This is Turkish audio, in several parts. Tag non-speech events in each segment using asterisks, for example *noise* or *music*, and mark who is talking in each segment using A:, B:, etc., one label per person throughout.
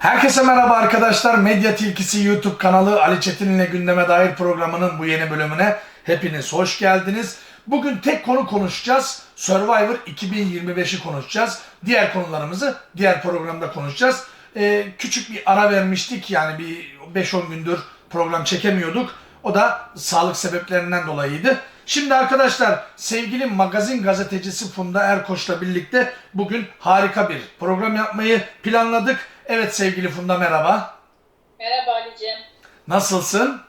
A: Herkese merhaba arkadaşlar. Medya Tilkisi YouTube kanalı Ali Çetin ile Gündeme Dair programının bu yeni bölümüne hepiniz hoş geldiniz. Bugün tek konu konuşacağız. Survivor 2025'i konuşacağız. Diğer konularımızı diğer programda konuşacağız. Ee, küçük bir ara vermiştik yani bir 5-10 gündür program çekemiyorduk. O da sağlık sebeplerinden dolayıydı. Şimdi arkadaşlar sevgili magazin gazetecisi Funda Erkoç'la birlikte bugün harika bir program yapmayı planladık. Evet sevgili Funda merhaba.
B: Merhaba Ali'cim.
A: Nasılsın?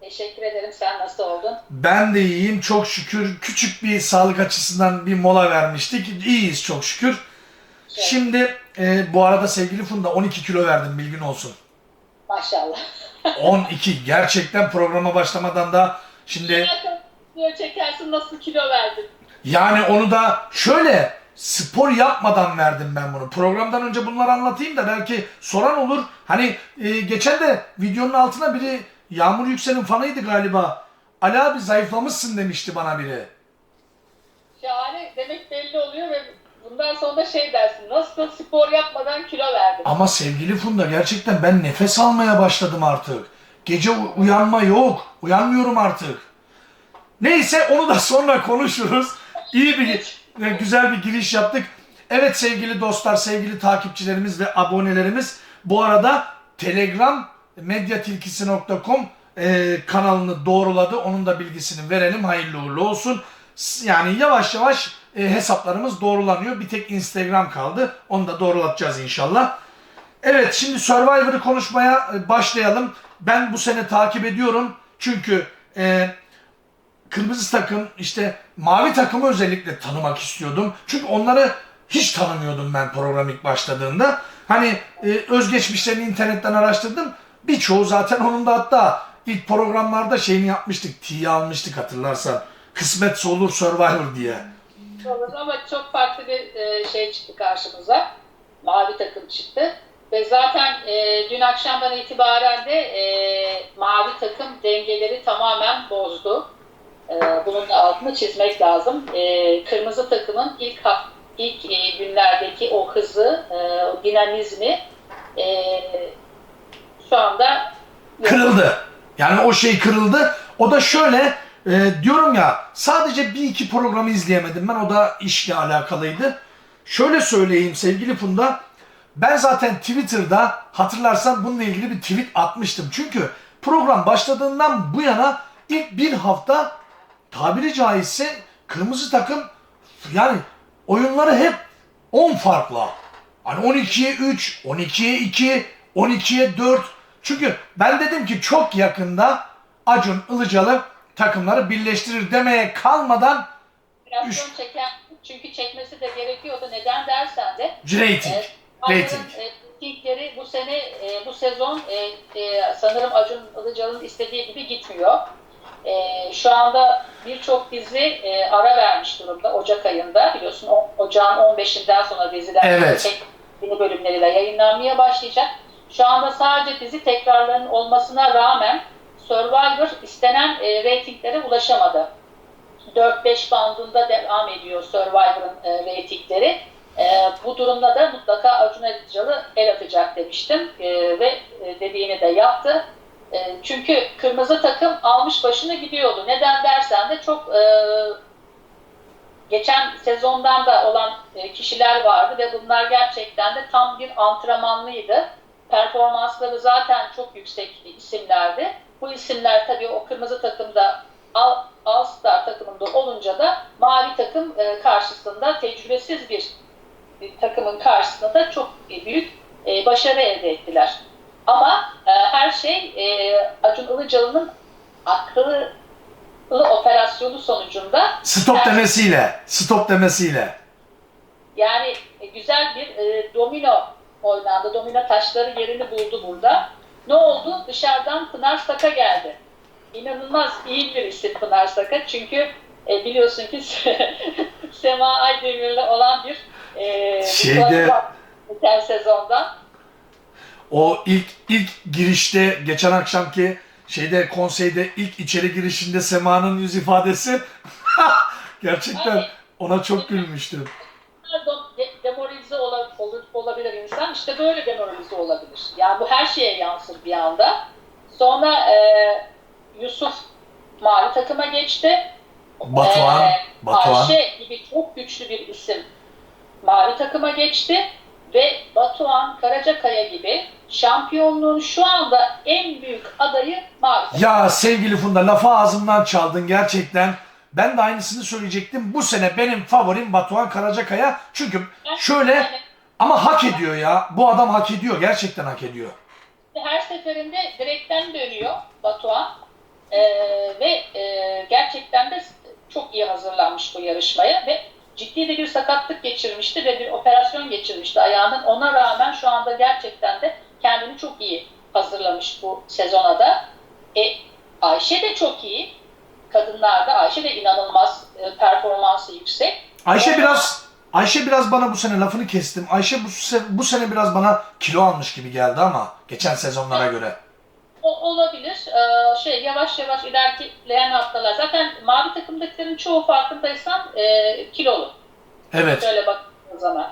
B: Teşekkür ederim. Sen nasıl oldun?
A: Ben de iyiyim çok şükür. Küçük bir sağlık açısından bir mola vermiştik. İyiyiz çok şükür.
B: Şey,
A: Şimdi e, bu arada sevgili Funda 12 kilo verdim bilgin olsun.
B: Maşallah. *laughs*
A: 12 gerçekten programa başlamadan da şimdi
B: video çekersin nasıl kilo verdin?
A: Yani onu da şöyle spor yapmadan verdim ben bunu. Programdan önce bunları anlatayım da belki soran olur. Hani e, geçen de videonun altına biri Yağmur Yüksel'in fanıydı galiba. Ali abi zayıflamışsın demişti bana biri.
B: Şahane demek belli oluyor ve bundan sonra da şey dersin. Nasıl spor yapmadan kilo verdin?
A: Ama sevgili Funda gerçekten ben nefes almaya başladım artık. Gece uyanma yok. Uyanmıyorum artık. Neyse onu da *laughs* sonra konuşuruz. İyi bir ve güzel bir giriş yaptık. Evet sevgili dostlar, sevgili takipçilerimiz ve abonelerimiz bu arada Telegram medyatilkisi.com e, kanalını doğruladı. Onun da bilgisini verelim. Hayırlı uğurlu olsun. Yani yavaş yavaş e, hesaplarımız doğrulanıyor. Bir tek Instagram kaldı. Onu da doğrulatacağız inşallah. Evet şimdi Survivor'ı konuşmaya e, başlayalım. Ben bu sene takip ediyorum. Çünkü e, kırmızı takım işte mavi takımı özellikle tanımak istiyordum. Çünkü onları hiç tanımıyordum ben program ilk başladığında. Hani e, özgeçmişlerini internetten araştırdım. Birçoğu zaten onun da hatta ilk programlarda şeyini yapmıştık. T'yi almıştık hatırlarsan. Kısmetse olur Survivor diye.
B: Olur ama çok farklı bir e, şey çıktı karşımıza. Mavi takım çıktı. Ve zaten e, dün akşamdan itibaren de e, mavi takım dengeleri tamamen bozdu. E, bunun altını çizmek lazım. E, kırmızı takımın ilk ilk e, günlerdeki o hızı, e, o dinamizmi e, şu anda
A: kırıldı. Yani o şey kırıldı. O da şöyle e, diyorum ya sadece bir iki programı izleyemedim ben. O da işle alakalıydı. Şöyle söyleyeyim sevgili Funda. Ben zaten Twitter'da hatırlarsan bununla ilgili bir tweet atmıştım. Çünkü program başladığından bu yana ilk bir hafta tabiri caizse kırmızı takım yani oyunları hep 10 farkla. Hani 12'ye 3, 12'ye 2, 12'ye 4. Çünkü ben dedim ki çok yakında Acun Ilıcalı takımları birleştirir demeye kalmadan
B: operasyon çeken çünkü çekmesi de gerekiyordu. Neden dersen de
A: rating.
B: Evet.
A: Rating.
B: Ratingleri bu sene, e, bu sezon e, e, sanırım Acun Ilıcalı'nın istediği gibi gitmiyor. E, şu anda birçok dizi e, ara vermiş durumda Ocak ayında. Biliyorsun o, Ocağın 15'inden sonra diziler
A: Evet.
B: tek yeni bölümleriyle yayınlanmaya başlayacak. Şu anda sadece dizi tekrarlarının olmasına rağmen Survivor istenen e, reytinglere ulaşamadı. 4-5 bandında devam ediyor Survivor'ın e, reytingleri. E, bu durumda da mutlaka Acun Ilıcalı el atacak demiştim E, ve e, dediğini de yaptı. E, çünkü kırmızı takım almış başını gidiyordu. Neden dersen de çok e, geçen sezondan da olan e, kişiler vardı ve bunlar gerçekten de tam bir antrenmanlıydı. Performansları zaten çok yüksek isimlerdi. Bu isimler tabii o kırmızı takımda All, All Star takımında olunca da mavi takım e, karşısında tecrübesiz bir, takımın karşısında da çok büyük başarı elde ettiler. Ama e, her şey e, Acun Ilıcalı'nın akıllı operasyonu sonucunda
A: Stop
B: Yani-
A: demesiyle. Stop demesiyle.
B: yani e, güzel bir e, domino oynandı. Domino taşları yerini buldu burada. Ne oldu? Dışarıdan Pınar Saka geldi. İnanılmaz iyi bir isim Pınar Saka. Çünkü e, biliyorsun ki *laughs* Sema Aydemir'le olan bir e,
A: Şeyde-
B: geçen sezondan.
A: O ilk ilk girişte geçen akşamki şeyde konseyde ilk içeri girişinde Sema'nın yüz ifadesi *laughs* gerçekten
B: Ay.
A: ona çok gülmüştüm.
B: Demoralize olan, olur, olabilir insan. İşte böyle demoralize olabilir. Yani bu her şeye yansır bir anda. Sonra e, Yusuf mavi takıma geçti.
A: Batuhan,
B: Ee,
A: Batuhan.
B: Ayşe gibi çok güçlü bir isim mavi takıma geçti ve Batuhan Karacakaya gibi şampiyonluğun şu anda en büyük adayı mavi.
A: Ya sevgili Funda lafı ağzımdan çaldın gerçekten. Ben de aynısını söyleyecektim. Bu sene benim favorim Batuhan Karacakaya. Çünkü şöyle ama hak ediyor ya. Bu adam hak ediyor. Gerçekten hak ediyor.
B: her seferinde direkten dönüyor Batuhan Ee, ve e, gerçekten de çok iyi hazırlanmış bu yarışmaya ve ciddi de bir sakatlık geçirmişti ve bir operasyon geçirmişti ayağının. Ona rağmen şu anda gerçekten de kendini çok iyi hazırlamış bu sezona da. E, Ayşe de çok iyi. Kadınlarda Ayşe de inanılmaz e, performansı yüksek.
A: Ayşe biraz Ayşe biraz bana bu sene lafını kestim. Ayşe bu, bu sene biraz bana kilo almış gibi geldi ama geçen sezonlara göre.
B: O, olabilir. Ee, şey yavaş yavaş ilerleyen haftalar. Zaten mavi takımdakilerin çoğu farkındaysan e, kilolu.
A: Evet.
B: Şöyle baktığın zaman.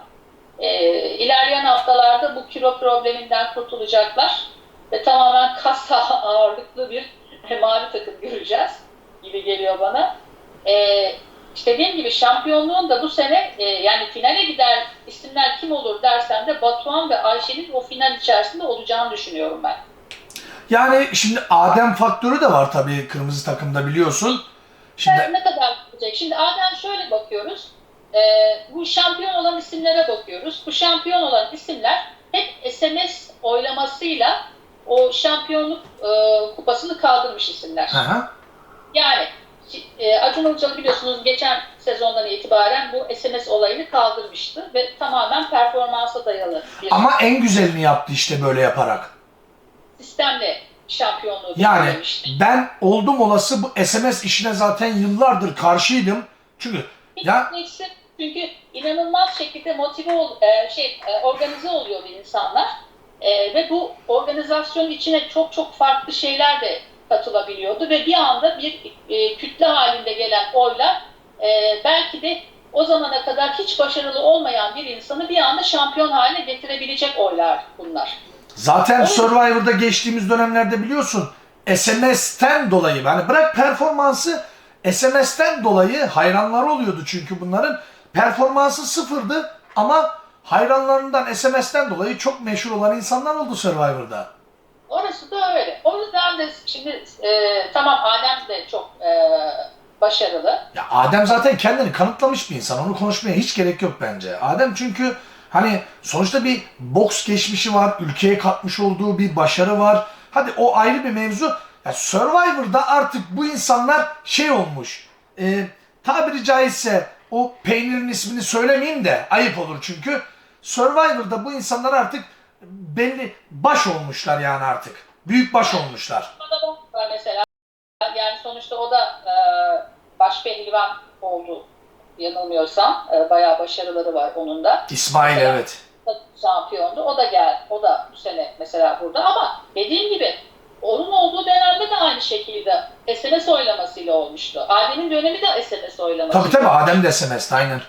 B: E, ilerleyen haftalarda bu kilo probleminden kurtulacaklar ve tamamen kas *laughs* ağırlıklı bir *laughs* mavi takım göreceğiz gibi geliyor bana. E, işte dediğim gibi şampiyonluğun da bu sene e, yani finale gider isimler kim olur dersen de Batuhan ve Ayşe'nin o final içerisinde olacağını düşünüyorum ben.
A: Yani şimdi Adem faktörü de var tabii kırmızı takımda biliyorsun. Şimdi
B: ne kadar gidecek? Şimdi Adem şöyle bakıyoruz. Ee, bu şampiyon olan isimlere bakıyoruz. Bu şampiyon olan isimler hep SMS oylamasıyla o şampiyonluk e, kupasını kaldırmış isimler.
A: Hı.
B: Yani e, Acun Ilıcalı biliyorsunuz geçen sezondan itibaren bu SMS olayını kaldırmıştı ve tamamen performansa dayalı bir
A: Ama en güzelini yaptı işte böyle yaparak.
B: Sistemle şampiyonluğu
A: Yani
B: belirlemişti.
A: ben oldum olası bu SMS işine zaten yıllardır karşıydım. Çünkü ya
B: Netflix'in çünkü inanılmaz şekilde motive ol, e, şey e, organize oluyordu insanlar E, ve bu organizasyonun içine çok çok farklı şeyler de katılabiliyordu ve bir anda bir e, kütle halinde gelen oylar e, belki de o zamana kadar hiç başarılı olmayan bir insanı bir anda şampiyon haline getirebilecek oylar bunlar.
A: Zaten
B: Evet.
A: Survivor'da geçtiğimiz dönemlerde biliyorsun SMS'ten dolayı yani bırak performansı SMS'ten dolayı hayranları oluyordu çünkü bunların performansı sıfırdı ama hayranlarından SMS'ten dolayı çok meşhur olan insanlar oldu Survivor'da.
B: Orası da öyle. O yüzden de şimdi e, tamam Adem de çok e, başarılı.
A: Ya Adem zaten kendini kanıtlamış bir insan. Onu konuşmaya hiç gerek yok bence. Adem çünkü hani sonuçta bir boks geçmişi var. Ülkeye katmış olduğu bir başarı var. Hadi o ayrı bir mevzu. Ya Survivor'da artık bu insanlar şey olmuş. E, tabiri caizse o peynirin ismini söylemeyeyim de ayıp olur çünkü. Survivor'da bu insanlar artık belli baş olmuşlar yani artık. Büyük baş olmuşlar.
B: Mesela. Yani sonuçta o da e, baş pehlivan oldu yanılmıyorsam. E, bayağı başarıları var onun da.
A: İsmail evet.
B: Şampiyondu. O da gel. O da bu sene mesela burada ama dediğim gibi onun olduğu dönemde de aynı şekilde SMS oylamasıyla olmuştu. Adem'in dönemi de SMS oylaması.
A: Tabii tabii Adem de SMS'ti aynen.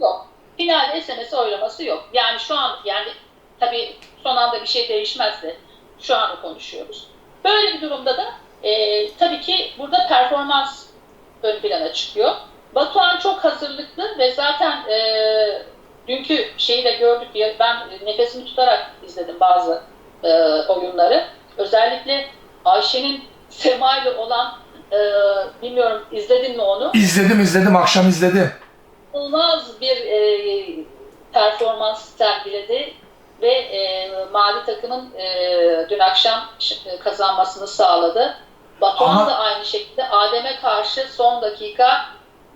B: Yok. Finalde SMS oylaması yok. Yani şu an yani tabii son anda bir şey değişmezse şu anı konuşuyoruz. Böyle bir durumda da e, tabii ki burada performans ön plana çıkıyor. Batuhan çok hazırlıklı ve zaten e, dünkü şeyi de gördük. ya, Ben nefesimi tutarak izledim bazı e, oyunları. Özellikle Ayşe'nin *laughs* Sema ile olan e, bilmiyorum izledin mi onu?
A: İzledim izledim akşam izledim.
B: inanılmaz bir e, performans sergiledi ve e, mavi takımın e, dün akşam e, kazanmasını sağladı. Batuhan
A: Ama-
B: da aynı şekilde Adem'e karşı son dakika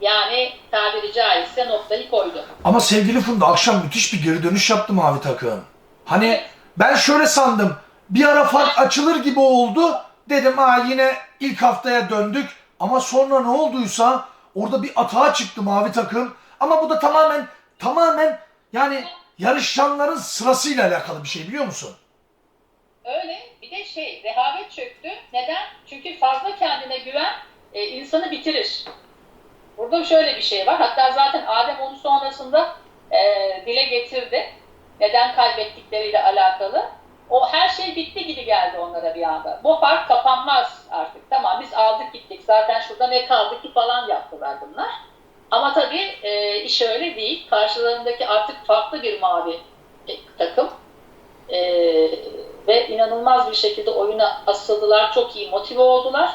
B: yani tabiri caizse noktayı koydu.
A: Ama sevgili Funda akşam müthiş bir geri dönüş yaptı mavi takım. Hani ben şöyle sandım. Bir ara fark açılır gibi oldu. Dedim ha yine ilk haftaya döndük. Ama sonra ne olduysa orada bir atağa çıktı mavi takım. Ama bu da tamamen tamamen yani yarışanların sırasıyla alakalı bir şey biliyor musun?
B: Öyle bir de şey rehavet çöktü. Neden? Çünkü fazla kendine güven e, insanı bitirir. Burada şöyle bir şey var. Hatta zaten Adem onu sonrasında e, dile getirdi. neden kaybettikleriyle alakalı. O her şey bitti gibi geldi onlara bir anda. Bu fark kapanmaz artık. Tamam biz aldık gittik. Zaten şurada ne kaldı ki falan yaptılar bunlar. Ama tabii e, iş öyle değil. Karşılarındaki artık farklı bir mavi e, takım. E, ve inanılmaz bir şekilde oyuna asıldılar. Çok iyi motive oldular.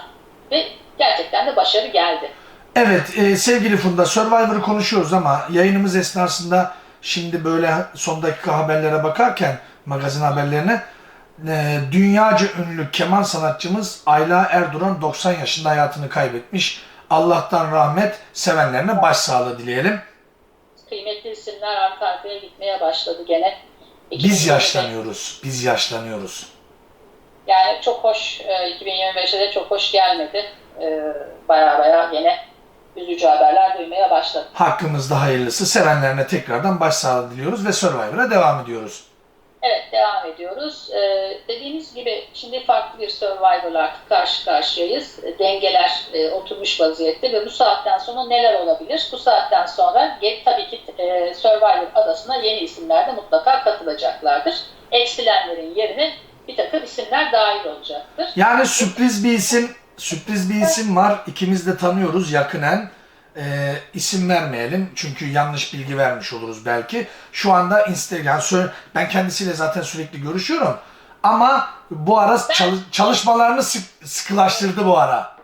B: Ve gerçekten de başarı geldi.
A: Evet e, sevgili Funda Survivor'ı konuşuyoruz ama yayınımız esnasında şimdi böyle son dakika haberlere bakarken magazin haberlerine e, dünyaca ünlü keman sanatçımız Ayla Erduran 90 yaşında hayatını kaybetmiş. Allah'tan rahmet sevenlerine başsağlığı dileyelim.
B: Kıymetli isimler arka arkaya gitmeye başladı gene.
A: Biz
B: 2025
A: yaşlanıyoruz. Biz yaşlanıyoruz.
B: Yani çok hoş, e, 2025'e de çok hoş gelmedi. E, Baya baya gene üzücü haberler duymaya başladık.
A: Hakkımızda hayırlısı. Sevenlerine tekrardan başsağlığı diliyoruz ve Survivor'a devam ediyoruz.
B: Evet devam ediyoruz. Ee, dediğimiz gibi şimdi farklı bir Survivor'la artık karşı karşıyayız. E, Dengeler e, oturmuş vaziyette ve bu saatten sonra neler olabilir? Bu saatten sonra tabii ki e, Survivor adasına yeni isimler de mutlaka katılacaklardır. Eksilenlerin yerine bir takım isimler dahil olacaktır.
A: Yani sürpriz bir isim, sürpriz bir isim var. İkimiz de tanıyoruz yakınen. Ee, isim vermeyelim çünkü yanlış bilgi vermiş oluruz belki. Şu anda Instagram, ben kendisiyle zaten sürekli görüşüyorum. Ama bu ara çalı- çalışmalarını sık- sıkılaştırdı bu ara.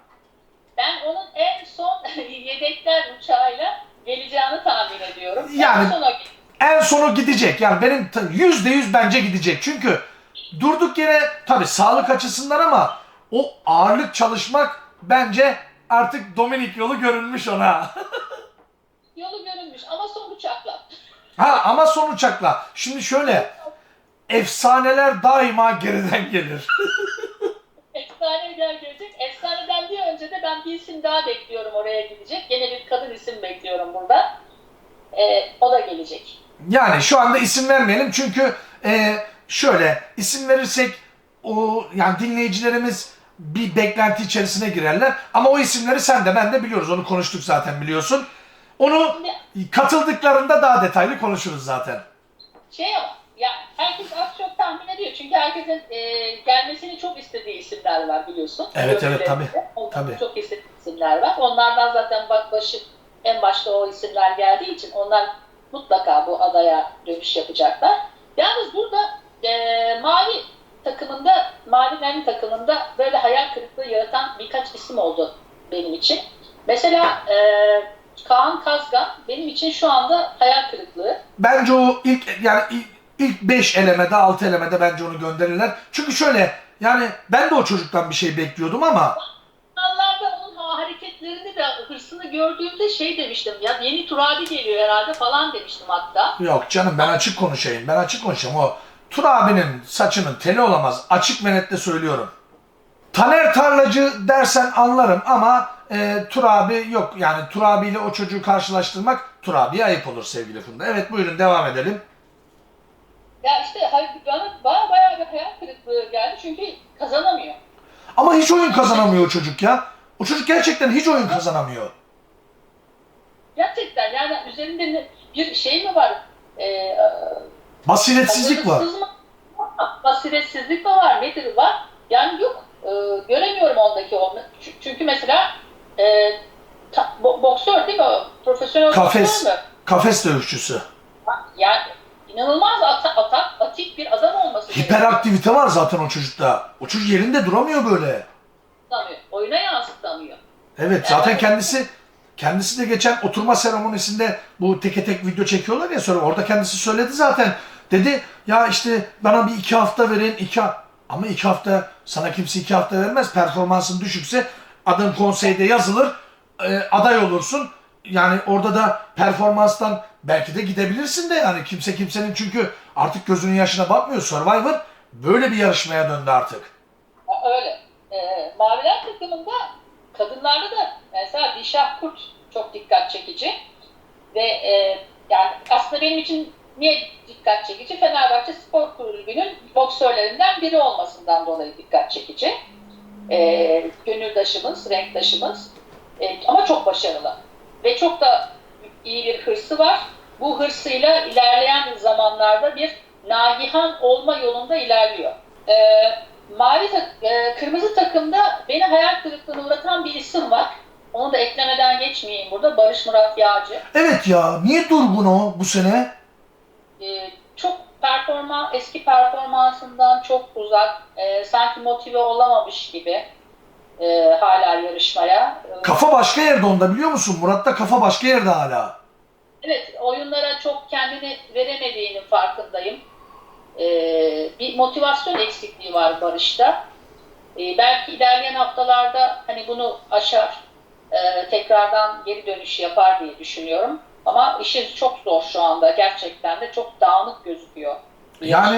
B: Ben onun en son *laughs* yedekler uçağıyla geleceğini tahmin ediyorum.
A: Yani-
B: En son o
A: En sonu gidecek. Yani benim yüzde yüz bence gidecek. Çünkü durduk yere tabii sağlık açısından ama o ağırlık çalışmak bence artık Dominik yolu görünmüş ona. *laughs*
B: yolu görünmüş ama son uçakla. *laughs*
A: Ha ama son uçakla. Şimdi şöyle efsaneler daima geriden gelir. *laughs*
B: Efsaneden gelecek. Efsaneden bir önce de ben bir isim daha bekliyorum oraya gidecek. Yine bir kadın isim bekliyorum burada. Ee, o da gelecek.
A: Yani şu anda isim vermeyelim çünkü e, şöyle isim verirsek o yani dinleyicilerimiz bir beklenti içerisine girerler. Ama o isimleri sen de ben de biliyoruz. Onu konuştuk zaten biliyorsun. Onu katıldıklarında daha detaylı konuşuruz zaten.
B: şey ya herkes az çok tahmin ediyor. Çünkü herkesin e, gelmesini çok istediği isimler var biliyorsun.
A: Evet, evet, tabii, tabii.
B: Çok istediği isimler var. Onlardan zaten bak başı en başta o isimler geldiği için onlar mutlaka bu adaya dönüş yapacaklar. Yalnız burada e, mavi takımında, mavi mermi takımında böyle hayal kırıklığı yaratan birkaç isim oldu benim için. Mesela e, Kaan Kazgan benim için şu anda hayal kırıklığı.
A: Bence o ilk yani ilk- ilk 5 elemede 6 elemede bence onu gönderirler. Çünkü şöyle yani ben de o çocuktan bir şey bekliyordum ama
B: Zamanlarda onun ha- hareketlerini de hırsını gördüğümde şey demiştim ya yeni Turabi geliyor herhalde falan demiştim hatta.
A: Yok canım ben açık konuşayım. Ben açık konuşayım. O Tur abinin saçının teli olamaz. Açık ve net de söylüyorum. Taner Tarlacı dersen anlarım ama e, Tur abi yok. Yani Tur abiyle o çocuğu karşılaştırmak Tur abiye ayıp olur sevgili Funda. Evet buyurun devam edelim.
B: Ya işte bana baya bayağı bir hayal kırıklığı geldi çünkü kazanamıyor.
A: Ama hiç oyun kazanamıyor o çocuk ya. O çocuk gerçekten hiç oyun kazanamıyor.
B: Gerçekten yani üzerinde bir şey mi var? Ee,
A: Basiretsizlik var. *laughs*
B: Basiretsizlik mi var? Nedir var? Yani yok. Ee, göremiyorum ondaki onu. Çünkü mesela e, ta- bo- boksör değil mi o? Profesyonel
A: Kafes.
B: boksör mü?
A: Kafes dövüşçüsü.
B: Yani inanılmaz atak, atak, atik bir adam olması gerekiyor.
A: Hiperaktivite var zaten o çocukta. O çocuk yerinde duramıyor böyle.
B: Yansıtamıyor. Oyuna yansıtamıyor.
A: Evet zaten kendisi kendisi de geçen oturma seremonisinde bu teke tek video çekiyorlar ya sonra orada kendisi söyledi zaten. Dedi ya işte bana bir iki hafta verin iki ama iki hafta sana kimse iki hafta vermez performansın düşükse adın konseyde yazılır e, aday olursun. Yani orada da performanstan belki de gidebilirsin de yani kimse kimsenin çünkü artık gözünün yaşına bakmıyor Survivor böyle bir yarışmaya döndü artık.
B: Öyle. Ee, Maviler takımında kadınlarda da mesela Dişah Kurt çok dikkat çekici. Ve e, yani aslında benim için niye dikkat çekici? Fenerbahçe Spor Kulübü'nün boksörlerinden biri olmasından dolayı dikkat çekici. Ee, gönüldaşımız, renktaşımız. Ee, ama çok başarılı. Ve çok da iyi bir hırsı var. Bu hırsıyla ilerleyen zamanlarda bir Nagihan olma yolunda ilerliyor. E, mavi tak- e, kırmızı takımda beni hayal kırıklığına uğratan bir isim var. Onu da eklemeden geçmeyeyim burada. Barış Murat Yağcı.
A: Evet ya niye durgun o bu sene?
B: E, çok performans eski performansından çok uzak e, sanki motive olamamış gibi e, hala yarışmaya. E,
A: Kafa başka yerde onda biliyor musun? Murat'ta kafa başka yerde hala.
B: Evet oyunlara çok kendini veremediğinin farkındayım. E, bir motivasyon eksikliği var Barış'ta. E, belki ilerleyen haftalarda hani bunu aşar, e, tekrardan geri dönüş yapar diye düşünüyorum. Ama işi çok zor şu anda gerçekten de çok dağınık gözüküyor.
A: Yani-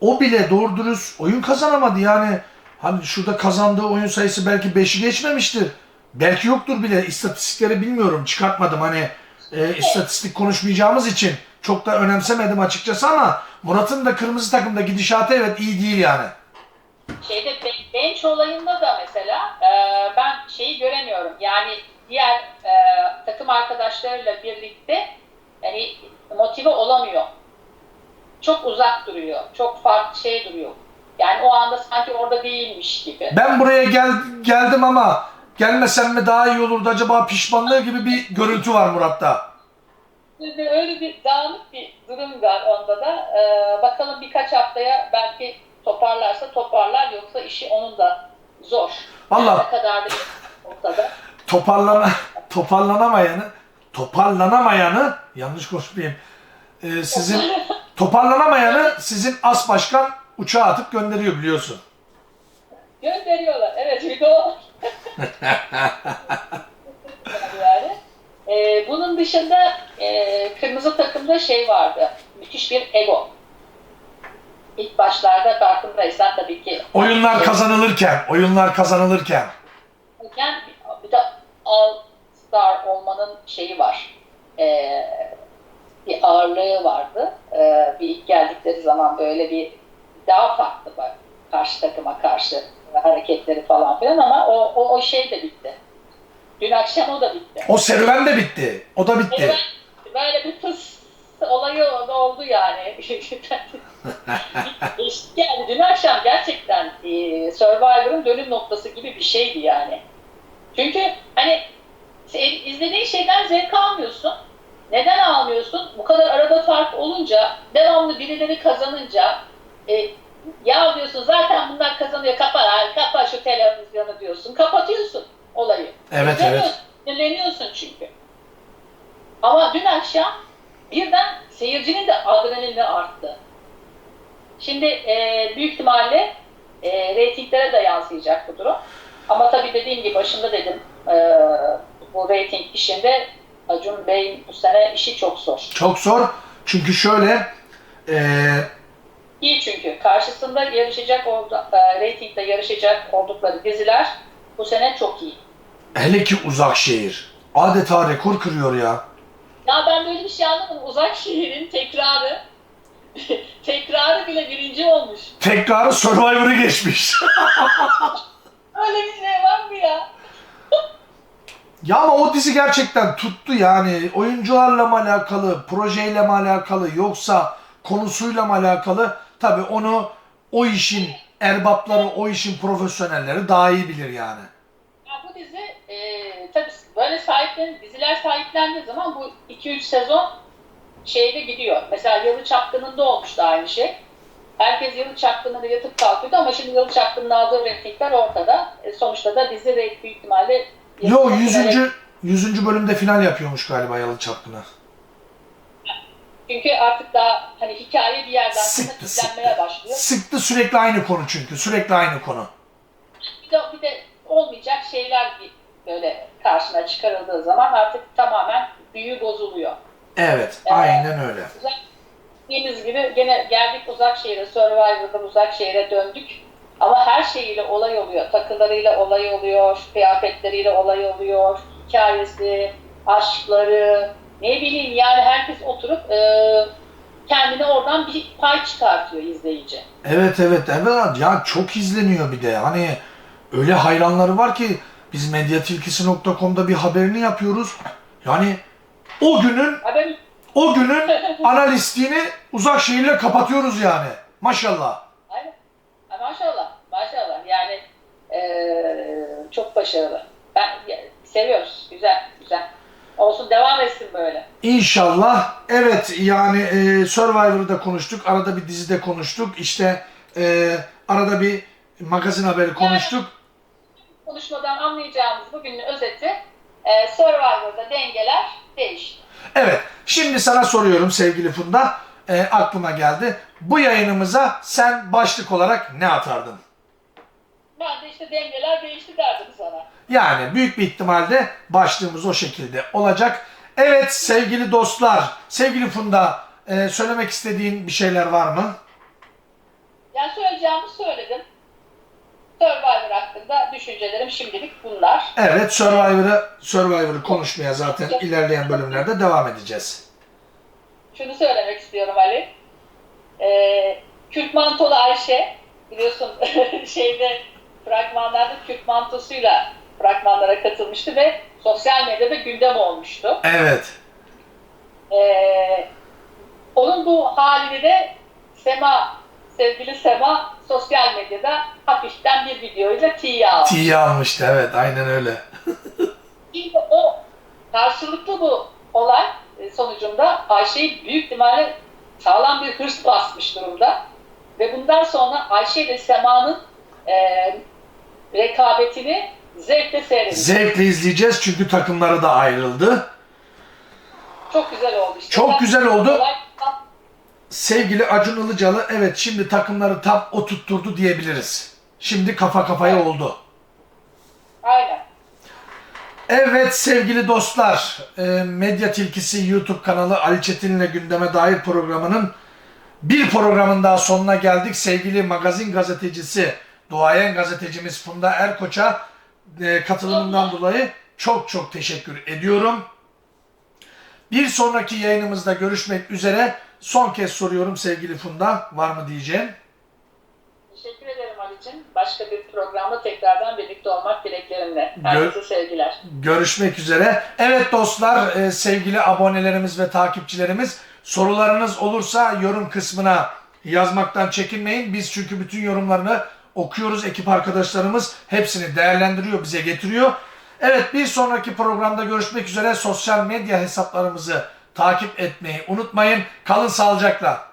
A: O bile doğru dürüst oyun kazanamadı yani. Hani şurada kazandığı oyun sayısı belki 5'i geçmemiştir. Belki yoktur bile. İstatistikleri bilmiyorum. Çıkartmadım hani e, istatistik konuşmayacağımız için. Çok da önemsemedim açıkçası ama Murat'ın da kırmızı takımda gidişatı evet iyi değil yani.
B: Şeyde be- bench olayında da mesela e, ben şeyi göremiyorum. Yani diğer e, takım arkadaşlarıyla birlikte yani motive olamıyor. Çok uzak duruyor. Çok farklı şey duruyor. Yani o anda sanki orada değilmiş gibi.
A: Ben buraya gel geldim ama gelmesem mi daha iyi olurdu acaba pişmanlığı gibi bir görüntü var Murat'ta.
B: Öyle bir dağınık bir durum var onda da. E, bakalım birkaç haftaya belki toparlarsa toparlar yoksa işi onun da zor.
A: Vallahi-
B: Ne kadar da ortada.
A: Toparlana toparlanamayanı toparlanamayanı yanlış konuşmayayım. Ee, sizin *laughs* toparlanamayanı sizin as başkan uçağa atıp gönderiyor biliyorsun.
B: Gönderiyorlar. Evet video. yani. Ee, bunun dışında e, kırmızı takımda şey vardı. Müthiş bir ego. İlk başlarda farkındaysan tabii ki.
A: Oyunlar kazanılırken, oyunlar kazanılırken.
B: Bir de All Star olmanın şeyi var. Ee, bir ağırlığı vardı. Ee, bir ilk geldikleri zaman böyle bir daha farklı bak karşı takıma karşı hareketleri falan filan ama o, o, o şey de bitti. Dün akşam o da bitti.
A: O serüven de bitti. O da bitti.
B: Evet, böyle bir tıs olayı da oldu yani. Geçti yani dün akşam gerçekten e, Survivor'ın dönüm noktası gibi bir şeydi yani. Çünkü hani izlediğin şeyden zevk almıyorsun. Neden almıyorsun? Bu kadar arada fark olunca, devamlı birileri kazanınca e, ya diyorsun zaten bunlar kazanıyor kapa, lan, kapa şu televizyonu diyorsun. Kapatıyorsun olayı.
A: Evet, evet.
B: Sinirleniyorsun çünkü. Ama dün akşam birden seyircinin de adrenalini arttı. Şimdi e, büyük ihtimalle e, reytinglere de yansıyacak bu durum. Ama tabii dediğim gibi başında dedim e, bu reyting işinde Acun Bey'in bu sene işi çok zor.
A: Çok zor. Çünkü şöyle eee
B: İyi çünkü karşısında yarışacak oldu, e, reytingde yarışacak oldukları diziler bu sene çok iyi.
A: hele ki uzak şehir. Adeta rekor kırıyor ya.
B: Ya ben böyle bir şey anlamadım. Uzak *laughs* şehrin tekrarı *laughs* tekrarı bile birinci olmuş.
A: Tekrarı Survivor'ı geçmiş. *laughs*
B: Öyle bir şey var mı ya?
A: Ya ama o dizi gerçekten tuttu yani. Oyuncularla mı alakalı, projeyle mi alakalı yoksa konusuyla mı alakalı? Tabii onu o işin erbapları, o işin profesyonelleri daha iyi bilir yani.
B: Ya bu dizi e, tabii böyle sahiplen, diziler sahiplendiği zaman bu 2-3 sezon şeyde gidiyor. Mesela Yalı Çapkını'nda olmuş da aynı şey. Herkes Yalı Çapkını'nda yatıp kalkıyordu ama şimdi Yalı Çapkını'nın aldığı reytingler ortada. E, sonuçta da dizi reyting büyük ihtimalle
A: Yo 100. 100. bölümde final yapıyormuş galiba Yalı Çapkın'a.
B: Çünkü artık daha hani hikaye bir yerden sonra
A: Sıktı,
B: izlenmeye başlıyor.
A: Sıktı sürekli aynı konu çünkü. Sürekli aynı konu.
B: Bir de, bir de olmayacak şeyler böyle karşına çıkarıldığı zaman artık tamamen büyü bozuluyor.
A: Evet,
B: Evet.
A: aynen öyle.
B: Dediğimiz gibi gene geldik uzak şehre, Survivor'dan uzak şehre döndük. Ama her şeyiyle olay oluyor. Takılarıyla olay oluyor, kıyafetleriyle olay oluyor, hikayesi, aşkları, ne bileyim yani herkes oturup e, kendine oradan bir pay çıkartıyor izleyici.
A: Evet evet evet ya çok izleniyor bir de hani öyle hayranları var ki biz medyatilkisi.com'da bir haberini yapıyoruz. Yani o günün O günün *laughs* analistliğini uzak şehirle kapatıyoruz yani. Maşallah.
B: Aynen. Maşallah. Maşallah. Yani eee, çok başarılı. Ben seviyoruz. Güzel. Güzel. Olsun devam etsin böyle.
A: İnşallah. Evet yani e, Survivor'da konuştuk. Arada bir dizide konuştuk. İşte e, arada bir magazin haberi konuştuk.
B: Konuşmadan anlayacağımız bugünün özeti eee Survivor'da dengeler değişti.
A: Evet. Şimdi sana soruyorum sevgili Funda. E, aklıma geldi. Bu yayınımıza sen başlık olarak ne atardın?
B: Ben de işte dengeler değişti derdim sana.
A: Yani büyük bir ihtimalle başlığımız o şekilde olacak. Evet sevgili dostlar, sevgili Funda e, söylemek istediğin bir şeyler var mı?
B: Yani söyleyeceğimi söyledim. Survivor hakkında düşüncelerim şimdilik bunlar.
A: Evet Survivor'ı Survivor'ı konuşmaya zaten ilerleyen bölümlerde devam edeceğiz.
B: Şunu söylemek istiyorum Ali. Ee, Kürt mantolu Ayşe biliyorsun *laughs* şeyde fragmanlarda Kürt mantosuyla fragmanlara katılmıştı ve sosyal medyada gündem olmuştu.
A: Evet.
B: Ee, onun bu halini de Sema, sevgili Sema sosyal medyada hafiften bir videoyla tiye aldı.
A: T'yi almıştı evet aynen öyle. *laughs*
B: Şimdi o karşılıklı bu olay e, sonucunda Ayşe'yi büyük ihtimalle sağlam bir hırs basmış durumda. Ve bundan sonra Ayşe ile Sema'nın e, rekabetini zevkle seyredeceğiz.
A: Zevkle izleyeceğiz çünkü takımları da ayrıldı.
B: Çok güzel oldu işte.
A: Çok güzel oldu.
B: Olay-
A: Sevgili Acun Ilıcalı evet şimdi takımları tam oturtturdu diyebiliriz. Şimdi kafa kafaya oldu.
B: Aynen.
A: Evet sevgili dostlar, e, Medya Tilkisi YouTube kanalı Ali Çetin'le gündeme dair programının bir programın daha sonuna geldik. Sevgili magazin gazetecisi, duayen gazetecimiz Funda Erkoç'a e, katılımından dolayı çok çok teşekkür ediyorum. Bir sonraki yayınımızda görüşmek üzere. Son kez soruyorum sevgili Funda, var mı diyeceğin?
B: Teşekkür ederim Ali'cim. Başka bir programda tekrardan birlikte olmak dileklerimle. Herkese sevgiler.
A: Görüşmek üzere. Evet dostlar, e, sevgili abonelerimiz ve takipçilerimiz sorularınız olursa yorum kısmına yazmaktan çekinmeyin. Biz çünkü bütün yorumlarını okuyoruz. Ekip arkadaşlarımız hepsini değerlendiriyor, bize getiriyor. Evet bir sonraki programda görüşmek üzere. Sosyal medya hesaplarımızı takip etmeyi unutmayın. Kalın sağlıcakla.